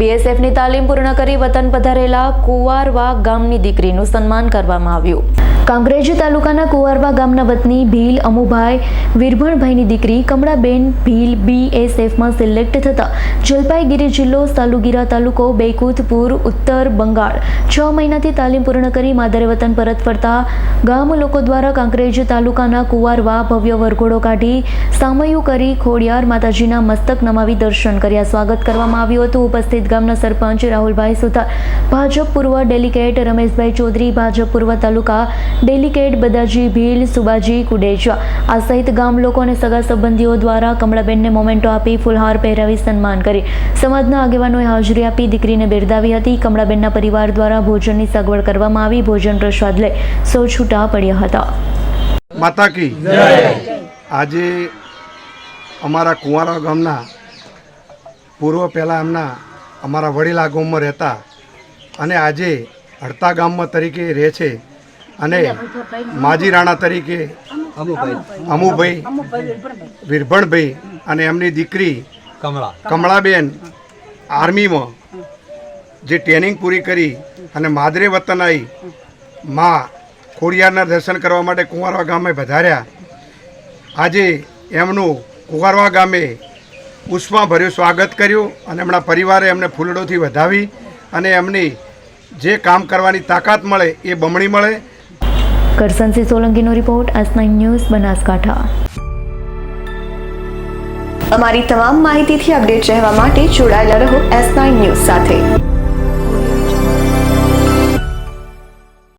બીએસએફની તાલીમ પૂર્ણ કરી વતન પધારેલા કુવારવા ગામની દીકરીનું સન્માન કરવામાં આવ્યું. કાંકરેજ તાલુકાના કુવારવા ગામના વતની ભીલ અમુભાઈ વીરભણભાઈની દીકરી કમળાબેન ભીલ બીએસએફમાં સિલેક્ટ થતા જલપાઈગીરી જિલ્લો સાલુગીરા તાલુકો બૈકુતપુર, ઉત્તર બંગાળ. છ મહિનાથી તાલીમ પૂર્ણ કરી માદરે વતન પરત ફરતા ગામ લોકો દ્વારા કાંકરેજ તાલુકાના કુવારવા ભવ્ય વરઘોડો કાઢી સામયું કરી ખોડિયાર માતાજીના મસ્તક નમાવી દર્શન કર્યા. સ્વાગત કરવામાં આવ્યું હતું. ઉપસ્થિત ગામના સરપંચ રાહુલભાઈ સુથાર, ભાજપ પૂર્વ ડેલિગેટ રમેશભાઈ ચૌધરી, ભાજપ પૂર્વ તાલુકા ડેલિકેટ બદાજી ભીલ સુબાજી કુડેજા. આ સહિત ગામ લોકો અને સગા સંબંધીઓ દ્વારા કમળાબેનને મોમેન્ટો આપી ફુલહાર પહેરાવી સન્માન કરી. સમાજના આગેવાનોએ હાજરી આપી દીકરીને બિરદાવી હતી. કમળાબેનના પરિવાર દ્વારા ભોજનની સગવડ કરવામાં આવી. ભોજન પ્રસાદ લઈ સૌ છૂટા પડ્યા હતા. માતા કી. આજે અમારા કુંવારા ગામના પૂર્વ પહેલાં એમના અમારા વડીલ આ ગામમાં રહેતા અને આજે હડતા ગામમાં તરીકે રહે છે. અને માજી રાણા તરીકે અમુભાઈ. વીરભણભાઈ. અને એમની દીકરી કમળા. કમળાબેન આર્મીમાં જે ટ્રેનિંગ પૂરી કરી અને માદરે વતન આવી મા ખોડિયારના દર્શન કરવા માટે કુંવારવા ગામે વધાર્યા આજે એમનું કુંવારવા ગામે ઉષ્માભર્યું સ્વાગત કર્યું અને એમના પરિવારે એમને ફૂલડોથી વધાવી અને એમની જે કામ કરવાની તાકાત મળે એ બમણી મળે Karsansinh સોલંકીનો report S nine news Banaskantha અમારી તમામ માહિતીથી અપડેટ રહેવા માટે જોડાયેલા રહો એસ નાઇન ન્યૂઝ સાથે